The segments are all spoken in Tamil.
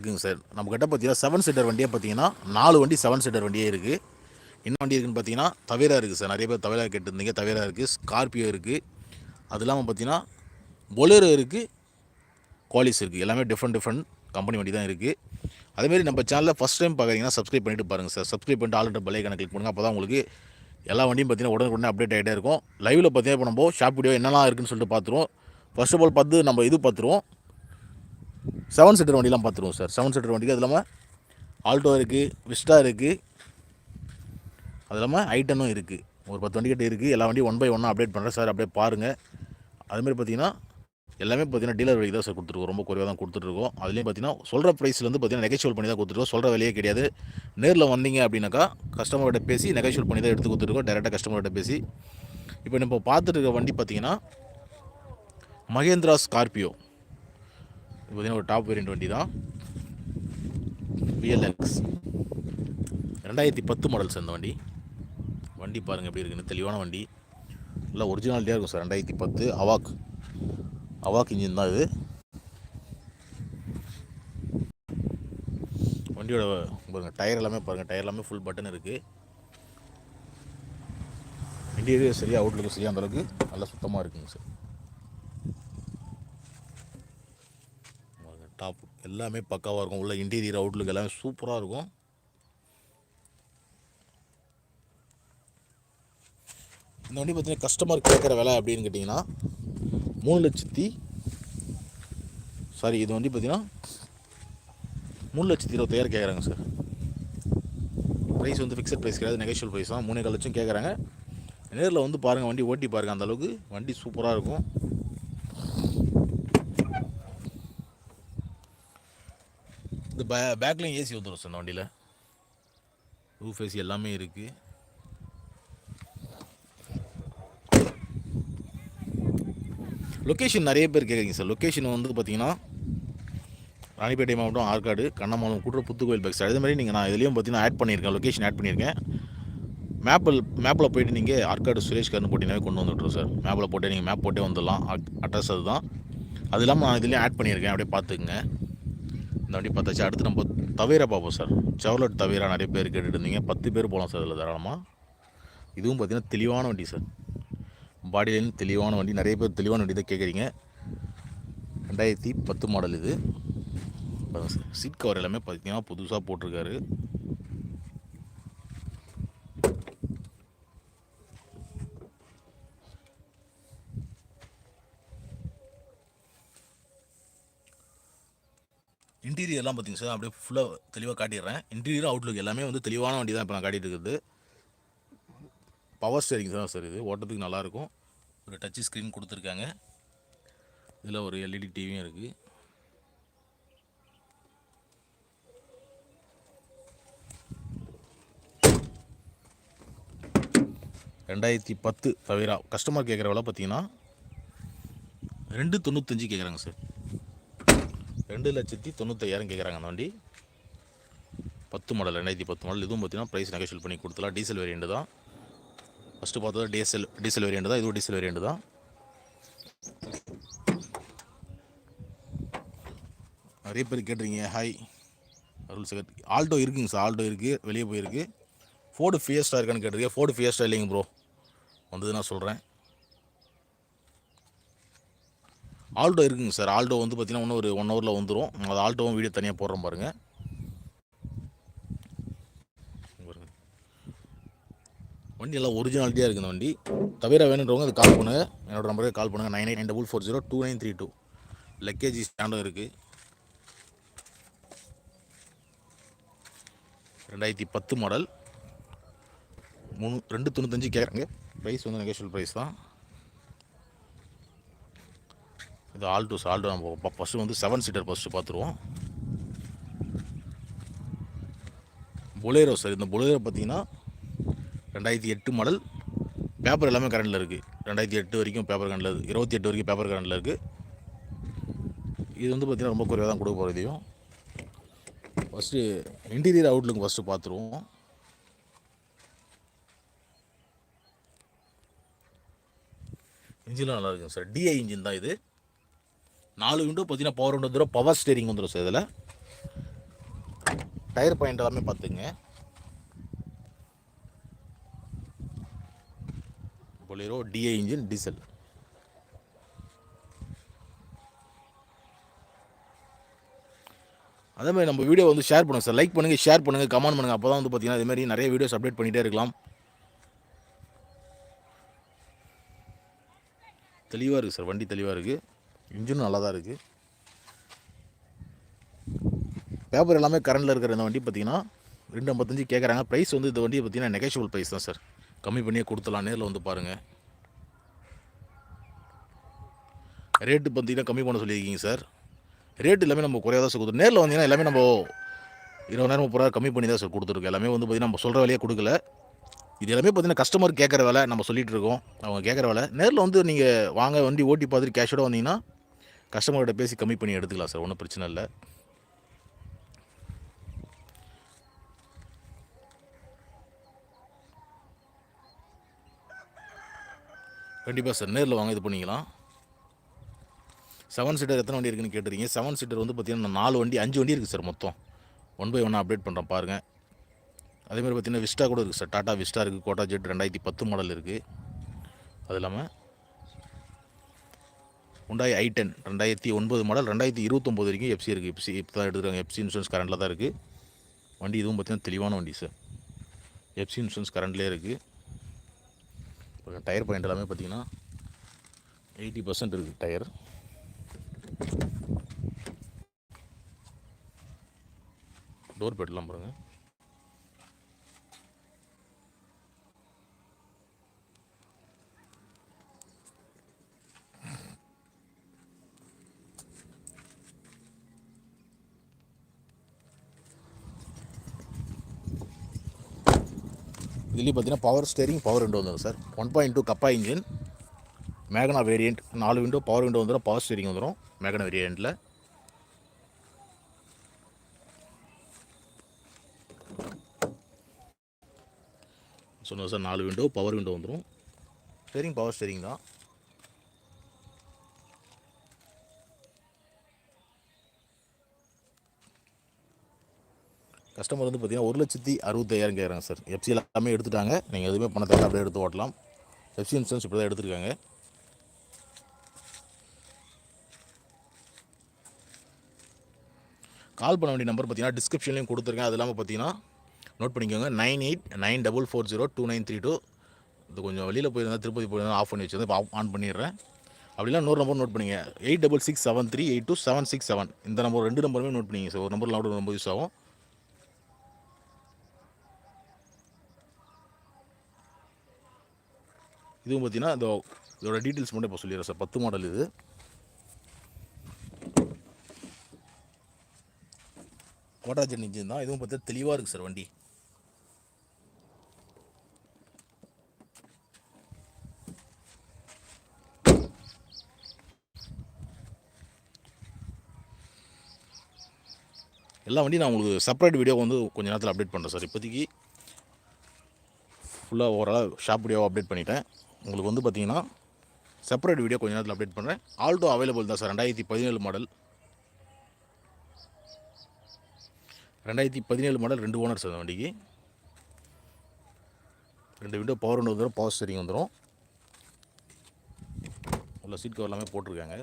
இருக்குங்க சார். நம்ம கிட்ட பார்த்தீங்கன்னா செவன் சீட்டர் வண்டியே பார்த்தீங்கன்னா நாலு வண்டி செவன் சீட்டர் வண்டியே இருக்குது என்ன வண்டி இருக்குன்னு பார்த்தீங்கன்னா தவேரா இருக்குது சார். நிறைய பேர் தவேரா கேட்டிருந்தீங்க. தவேரா இருக்குது ஸ்கார்பியோ இருக்குது அது இல்லாமல் பார்த்தீங்கன்னா பொலேரோ இருக்குது குவாலிஸ் இருக்குது எல்லாமே டிஃப்ரெண்ட் டிஃப்ரெண்ட் கம்பெனி வண்டி தான் இருக்குது அதேமாரி நம்ம சேனலில் ஃபஸ்ட் டைம் பார்க்குறீங்கன்னா சப்ஸ்கிரைப் பண்ணிட்டு பாருங்கள் சார். சப்ஸ்கிரைப் பண்ணிட்டு ஆல்ரெடி பலே கணக்கு கிளிக் பண்ணுங்கள் அப்போ தான் உங்களுக்கு எல்லா வண்டியும் பார்த்தீங்கன்னா உடனுக்குடனே அப்டேட் ஆகிட்டே இருக்கும். லைவில் பார்த்தீங்கன்னா இப்போ நம்ம ஷாப் வீடியோ என்னெல்லாம் இருக்குன்னு சொல்லிட்டு பார்த்துருவோம் ஃபர்ஸ்ட் ஆஃப் ஆல் பார்த்து நம்ம இது பார்த்துருவோம் செவன் சீட்டர் வண்டிலாம் பார்த்துருவோம் சார் செவன் சீட்டர் வண்டிக்கு அது இல்லாமல் ஆல்டோ இருக்குது விஸ்டா இருக்குது அது இல்லாமல் ஐட்டனும் இருக்குது ஒரு பத்து வண்டிக்கிட்ட இருக்குது எல்லா வண்டியும் ஒன் பை ஒன்னாக அப்டேட் பண்ணுறேன் சார் அப்படியே பாருங்கள் அதுமாரி பார்த்தீங்கன்னா எல்லாமே பார்த்தீங்கன்னா டீலர் விலைக்கு தான் சார் கொடுத்துருக்கோம் ரொம்ப குறைவாக தான் கொடுத்துட்ருக்கோம் அதுலேயும் பார்த்தீங்கன்னா சொல்கிற ப்ரைஸ்லேருந்து பார்த்தீங்கன்னா நெகோஷியல் பண்ணி தான் கொடுத்துருக்கோம் சொல்கிற விலையே கிடையாது. நேரில் வந்தீங்க அப்படின்னாக்கா கஸ்டமர்கிட்ட பேசி நெகோஷியல் பண்ணி தான் எடுத்து கொடுத்துருக்கோம் டேரெக்டாக கஸ்டமர்கிட்ட பேசி. இப்போ நம்ம பார்த்துட்டு இருக்க வண்டி பார்த்தீங்கன்னா மகேந்திரா ஸ்கார்பியோ பார்த்தீங்கன்னா ஒரு டாப் வேரியன்ட் வண்டி தான் விஎல்எக்ஸ் ரெண்டாயிரத்தி பத்து மாடல் சார் இந்த வண்டி. வண்டி பாருங்கள் எப்படி இருக்குன்னு தெளிவான வண்டி. நல்லா ஒரிஜினாலிட்டியாக இருக்கும் சார் ரெண்டாயிரத்தி பத்து அவாக் அவாக் இன்ஜின் தான் இது. வண்டியோட பாருங்கள் டயர் எல்லாமே பாருங்கள் டயர் எல்லாமே ஃபுல் பட்டன் இருக்குது இன்டீரியர் சரியாக அவுட்லுக்கு சரியாக அந்தளவுக்கு நல்லா சுத்தமாக இருக்குங்க சார். டாப் எல்லாமே பக்காவாக இருக்கும். உள்ள இன்டீரியர் அவுட்லுக் எல்லாமே சூப்பராக இருக்கும். இந்த வண்டி பார்த்தீங்கன்னா கஸ்டமர் கேட்குற விலை அப்படின்னு கேட்டிங்கன்னா மூணு லட்சத்தி சாரி இது வண்டி பார்த்தீங்கன்னா மூணு லட்சத்தி இருபத்தாயிரம் கேட்குறாங்க சார் ப்ரைஸ் வந்து ஃபிக்ஸட் ப்ரைஸ் கிடையாது நெகோஷியல் ப்ரைஸ் தான். மூணே கால் லட்சம் கேட்குறாங்க. நேரில் வந்து பாருங்கள் வண்டி ஓட்டி பாருங்கள் அந்த அளவுக்கு வண்டி சூப்பராக இருக்கும். இந்த பே பேக்லேயும் ஏசி வந்துடும் சார் இந்த வண்டியில். ரூஃப் ஏசி எல்லாமே இருக்குது லொக்கேஷன் நிறைய பேர் கேட்குறீங்க சார். லொக்கேஷன் வந்து பார்த்தீங்கன்னா ராணிப்பேட்டை மாவட்டம் ஆற்காடு கண்ணமாலம் கூட்டுற புத்துக்கோயில் பேக் சார் அதே மாதிரி நீங்கள் நான் இதுலேயும் பார்த்தீங்கன்னா ஆட் பண்ணியிருக்கேன். லொக்கேஷன் ஆட் பண்ணியிருக்கேன். மேப்பில் மேப்பில் போயிட்டு நீங்கள் ஆற்காடு சுரேஷ் போட்டினாவே கொண்டு வந்துட்டுரும் சார். மேப்பில் போட்டு நீங்கள் மேப் போட்டே வந்துடலாம். அட்ரஸ் அதுதான். அது இல்லாமல் நான் இதுலேயும் ஆட் பண்ணியிருக்கேன். அப்படியே பார்த்துக்குங்க. இந்த வண்டி பார்த்தாச்சு. அடுத்து நம்ம தவேரா பார்ப்போம் சார். செவலட் தவேரா நிறைய பேர் கேட்டுட்டு இருந்தீங்க பத்து பேர் போகலாம் சார் அதில் தாராளமாக இதுவும் பார்த்திங்கன்னா தெளிவான வண்டி சார். பாடியிலேருந்து தெளிவான வண்டி. நிறைய பேர் தெளிவான வண்டி தான் கேட்குறீங்க. ரெண்டாயிரத்தி பத்து மாடல் இது. சார். சீட் கவர் எல்லாமே பார்த்திங்கன்னா புதுசாக போட்டிருக்காரு. இன்டீரியர்லாம் பார்த்திங்க சார் அப்படியே ஃபுல்லாக தெளிவாக காட்டிடுறேன். இன்டீரியர் அவுட்லுக் எல்லாமே வந்து தெளிவான வண்டி தான் இப்போ நான் காட்டிகிட்டு இருக்குது. பவர் ஸ்டேரிங் தான் சார் இது. ஓட்டத்துக்கு நல்லாயிருக்கும் ஒரு டச் ஸ்க்ரீன் கொடுத்துருக்காங்க. இதில் ஒரு எல்இடி டிவியும் இருக்குது ரெண்டாயிரத்தி பத்து தவிர கஸ்டமர் கேட்குற விலை பார்த்தீங்கன்னா ரெண்டு தொண்ணூத்தஞ்சு கேட்குறாங்க சார். ரெண்டு லட்சத்தி தொண்ணூத்தையாயிரம் கேட்குறாங்க அந்த வண்டி. பத்து மாடல் ரெண்டாயிரத்தி பத்து மாடல் இதுவும் பார்த்தீங்கன்னா ப்ரைஸ் நெகோஷியல் பண்ணி கொடுத்துலாம் டீசல் வேரியண்ட் தான். ஃபஸ்ட்டு பார்த்தது டீசல் டீசல் வேரியண்ட் தான். இதுவும் டீசல் வேரியண்ட் தான். நிறைய பேர் கேட்டிருக்கீங்க. ஹாய் அருள் சகர். ஆல்டோ இருக்குங்க சார் ஆல்டோ இருக்குது வெளியே போயிருக்கு. ஃபோர்டு ஃபியஸ்டா இருக்கான்னு கேட்டிருக்கேன் ஃபோர்டு ஃபியஸ்டா இல்லைங்க ப்ரோ வந்தது நான் சொல்கிறேன் ஆல்டோ இருக்குங்க சார். ஆல்டோ வந்து பார்த்தீங்கன்னா இன்னும் ஒரு ஒன் ஹவரில் வந்துடும் அது ஆல்டோவும் வீடியோ தனியாக போடுறோம் பாருங்கள் வண்டி எல்லாம் ஒரிஜினாலிட்டியாக இருக்குது இந்த வண்டி. தவிர வேணுன்றவங்க அது கால் பண்ணுங்கள் என்னோட நம்பருக்கு கால் பண்ணுங்கள் nine nine double four zero two nine three two. லக்கேஜி ஸ்டாண்டும் இருக்குது ரெண்டாயிரத்தி பத்து மாடல் மூணு ரெண்டு தொண்ணூத்தஞ்சு கேட்குறாங்க ப்ரைஸ் வந்து நெகோஷியல் ப்ரைஸ் தான். இது ஆல்டோஸ் ஆல்டோ நம்ம ஃபஸ்ட்டு வந்து செவன் சீட்டர் ஃபஸ்ட்டு பார்த்துருவோம் பொலேரோ சார் இந்த பொலேரோ பார்த்தீங்கன்னா ரெண்டாயிரத்தி எட்டு மாடல் பேப்பர் எல்லாமே கரண்டில் இருக்குது ரெண்டாயிரத்தி எட்டு வரைக்கும் பேப்பர் கரண்டில் இருக்குது இருபத்தி எட்டு வரைக்கும் பேப்பர் கரண்டில் இருக்குது இது வந்து பார்த்திங்கன்னா ரொம்ப குறைவாக தான் கொடுக்க போகிற இதையும். ஃபஸ்ட்டு இன்டீரியர் அவுட்லுக்கு ஃபஸ்ட்டு பார்த்துருவோம் இன்ஜின்லாம் நல்லா இருக்குங்க சார் டிஐ இன்ஜின் தான் இது. நாலு விண்டோ பார்த்தீங்கன்னா பவர் விண்டோ வந்துடும் பவர் ஸ்டேரிங் வந்துடும் சார் இதில். டயர் பாயிண்ட் எல்லாமே பார்த்துங்க பொலிரோ டிஏ இன்ஜின் டீசல் அதே மாதிரி நம்ம வீடியோ வந்து ஷேர் பண்ணுங்கள் சார் லைக் பண்ணுங்கள் ஷேர் பண்ணுங்கள் கமெண்ட் பண்ணுங்கள் அப்போ தான் வந்து பார்த்தீங்கன்னா இதே மாதிரி நிறைய வீடியோஸ் அப்டேட் பண்ணிகிட்டே இருக்கலாம். தெளிவாக இருக்குது சார் வண்டி தெளிவாக இருக்குது இன்ஜினும் நல்லா தான் இருக்குது பேப்பர் எல்லாமே கரண்டில் இருக்கிற இந்த வண்டி பார்த்தீங்கன்னா ரெண்டு ஐம்பத்தஞ்சு கேட்குறாங்க ப்ரைஸ் வந்து இந்த வண்டியை பார்த்தீங்கன்னா நெகஷியபிள் ப்ரைஸ் தான் சார் கம்மி பண்ணியே கொடுத்துலாம் நேரில் வந்து பாருங்கள் ரேட்டு பார்த்தீங்கன்னா கம்மி பண்ண சொல்லியிருக்கீங்க சார் ரேட் எல்லாமே நம்ம குறையாக தான் சார் கொடுத்துருக்கோம் நேரில் வந்தீங்கன்னா எல்லாமே நம்ம இருபதாயிரம் முப்பது ரூபா கம்மி பண்ணி தான் சார் கொடுத்துருக்கோம். எல்லாமே வந்து பார்த்தீங்கன்னா நம்ம சொல்கிற வேலையே கொடுக்கல. இது எல்லாமே பார்த்திங்கன்னா கஸ்டமர் கேட்குற வேலை நம்ம சொல்லிகிட்டு இருக்கோம். அவங்க கேட்குற வேலை. நேரில் வந்து நீங்கள் வாங்க வண்டி ஓட்டி பார்த்துட்டு கேஷோட வந்தீங்கன்னா கஸ்டமர்கிட்ட பேசி கம்மி பண்ணி எடுத்துக்கலாம் சார் ஒன்றும் பிரச்சனை இல்லை. கண்டிப்பாக சார் நேரில் வாங்க இது பண்ணிக்கலாம். செவன் சீட்டர் எத்தனை வண்டி இருக்குன்னு கேட்டுறீங்க செவன் சீட்டர் வந்து பார்த்தீங்கன்னா நாலு வண்டி அஞ்சு வண்டி இருக்குது சார் மொத்தம். ஒன் பை ஒன்னாக அப்டேட் பண்ணுறேன் பாருங்கள் அதேமாதிரி பார்த்தீங்கன்னா விஸ்டா கூட இருக்குது சார். டாட்டா விஸ்டா இருக்குது கோட்டா ஜெட் ரெண்டாயிரத்தி பத்து மாடல் இருக்குது அது இல்லாமல் உண்டாய் ஐ டென் ரெண்டாயிரத்தி ஒன்பது மாடல் ரெண்டாயிரத்தி இருபத்தொம்போது வரைக்கும் எஃப்சி இருக்குது எஃப்சி இப்போ தான் எடுத்துருக்காங்க. எஃப்சி இன்சூரன்ஸ் கரண்டில் தான் இருக்குது வண்டி இதுவும் பார்த்திங்கன்னா தெளிவான வண்டி சார் எஃப்சி இன்சூரன்ஸ் கரண்ட்லேயே இருக்குது இப்போ டயர் பாயிண்ட் எல்லாமே பார்த்தீங்கன்னா எயிட்டி பர்சன்ட் இருக்குது டயர் டோர் பெட்லாம் பாருங்கள் இதுலேயும் பார்த்தீங்கன்னா பவர் ஸ்டேரிங் பவர் விண்டோ வந்துடும் sir. One point two Kappa engine Magna variant நாலு விண்டோ பவர் விண்டோ வந்துடும் பவர் ஸ்டேரிங் வந்துடும் மேகனா வேரியண்ட்டில் சொன்னோம் சார் நாலு விண்டோ பவர் விண்டோ வந்துடும். ஸ்டேரிங் பவர் ஸ்டேரிங் தான். கஸ்டமர் வந்து பார்த்தீங்கன்னா ஒரு லட்சத்தி அறுபத்தாயிரம் கேட்குறாங்க சார். எஃப்சி எல்லாமே எடுத்துட்டாங்க. நீங்கள் எதுவுமே பணத்தை அப்படியே எடுத்து ஓட்டலாம். எஃப்சி இன்சூரன்ஸ் இப்படி தான் எடுத்திருக்காங்க. கால் பண்ண வேண்டிய நம்பர் பார்த்தீங்கன்னா டிஸ்கிரிப்ஷன்லையும் கொடுத்துருக்கேன். அது இல்லாமல் பார்த்தீங்கன்னா நோட் பண்ணிக்கோங்க. Nine eight nine double four zero two nine three two இது கொஞ்சம் வெளியில் போயிருந்தா திருப்பதி போயிருந்தா ஆஃப் பண்ணி வச்சிருந்தேன். இப்போ ஆன் பண்ணிடுறேன். அப்படிலாம் நூறு நம்பர் நோட் பண்ணிங்க eight double six seven three eight two seven six seven இந்த நம்பர் ரெண்டு நம்பருமே நோட் பண்ணிங்க சார். ஒரு நம்பர் லவுட் ரொம்ப யூஸ் ஆகும். இதுவும் பார்த்தீங்கன்னா இந்த இதோட டீட்டெயில்ஸ் மட்டும் இப்போ சொல்லிடுறேன் சார் பத்து மாடல் இது. கோட்டாஜன் இன்ஜின் தான். இதுவும் பார்த்தா தெளிவாக இருக்குது சார் வண்டி. எல்லா வண்டியும் நான் உங்களுக்கு செப்பரேட் வீடியோ வந்து கொஞ்ச நேரத்தில் அப்டேட் பண்ணுறேன் சார் இப்போதைக்கு ஃபுல்லாக ஓவராலாக ஷாப் வீடியோவை அப்டேட் பண்ணிட்டேன். உங்களுக்கு வந்து பார்த்தீங்கன்னா செப்பரேட் வீடியோ கொஞ்ச நேரத்தில் அப்டேட் பண்ணுறேன் ஆல்டோ அவைலபிள் தான் சார் ரெண்டாயிரத்தி பதினேழு மாடல் ரெண்டாயிரத்தி பதினேழு மாடல் ரெண்டு ஓனர் சார் அந்த வண்டிக்கு. ரெண்டு விண்டோ பவர் ஒன்று வந்துடும் பவர் ஸ்டேரிங் வந்துடும் உள்ள சீட் கவர் எல்லாமே போட்டிருக்காங்க.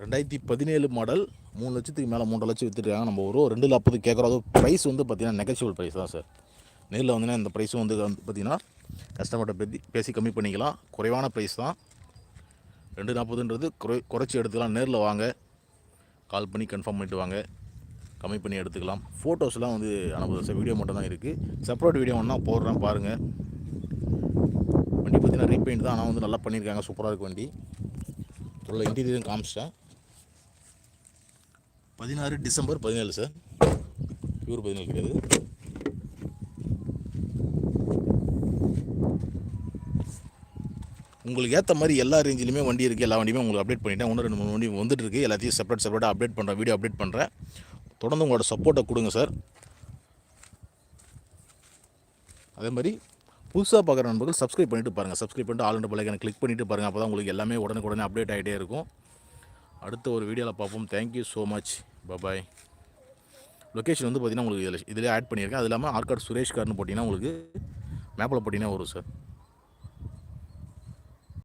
ரெண்டாயிரத்தி பதினேழு மாடல் மூணு லட்சத்துக்கு மேலே மூன்று லட்சம் விற்றுருக்காங்க நம்ம ஒரு ரெண்டு நாற்பது கேட்குறோம் ப்ரைஸ் வந்து பார்த்தீங்கன்னா நெகச்சிபிள் ப்ரைஸ் தான் சார் நேரில் வந்தீங்கன்னா இந்த ப்ரைஸும் வந்து பார்த்திங்கன்னா பார்த்தீங்கன்னா கஸ்டமர்கிட்ட பேசி பேசி கம்மி பண்ணிக்கலாம். குறைவான ப்ரைஸ் தான். ரெண்டு நாற்பதுன்றது குறை குறைச்சி எடுத்துக்கலாம். நேரில் வாங்க. கால் பண்ணி கன்ஃபார்ம் பண்ணிட்டு வாங்க. கம்மி பண்ணி எடுத்துக்கலாம். ஃபோட்டோஸ்லாம் வந்து அனுப்புது சார் வீடியோ மட்டும் தான் இருக்குது செப்பரேட் வீடியோ ஒன்றா போடுறேன் பாருங்கள் வண்டி பார்த்தீங்கன்னா ரீபெயிண்ட் தான். ஆனால் வந்து நல்லா பண்ணியிருக்காங்க சூப்பராக இருக்குது வண்டி. உள்ள இன்டீரியரும் காமிச்சிட்டேன். பதினாறு டிசம்பர் பதினேழு சார். பியூர் பதினேழு கிடையாது. உங்களுக்கு ஏற்ற மாதிரி எல்லா ரேஞ்சிலுமே வண்டி இருக்குது எல்லா வண்டியுமே உங்களுக்கு அப்டேட் பண்ணிட்டேன். ஒன்று ரெண்டு மூணு வண்டி வந்துட்டு இருக்குது எல்லாத்தையும் செப்பரேட் செப்பரேட்டாக அப்டேட் பண்ணுறேன் வீடியோ அப்டேட் பண்ணுறேன் தொடர்ந்து உங்களோட சப்போர்ட்டை கொடுங்க சார். அதே மாதிரி புதுசாக பார்க்குற நண்பர்கள் சப்ஸ்கிரைப் பண்ணிட்டு பாருங்கள் சப்ஸ்கிரைப் பண்ணிட்டு ஆல் பலகான கிளிக் பண்ணிட்டு பாருங்கள் அப்போ தான் உங்களுக்கு எல்லாமே உடனுக்குடனே அப்டேட் ஆகிட்டே இருக்கும். அடுத்த ஒரு வீடியோவில் பார்ப்போம். Thank you so much bye bye location வந்து பார்த்தீங்கன்னா உங்களுக்கு இதில் இதிலே ஆட் பண்ணியிருக்கேன். அது இல்லாமல் ஆர்காட் சுரேஷ்கார்னு போட்டிங்கன்னா உங்களுக்கு மேப்பில் போட்டிங்கன்னா வரும் சார்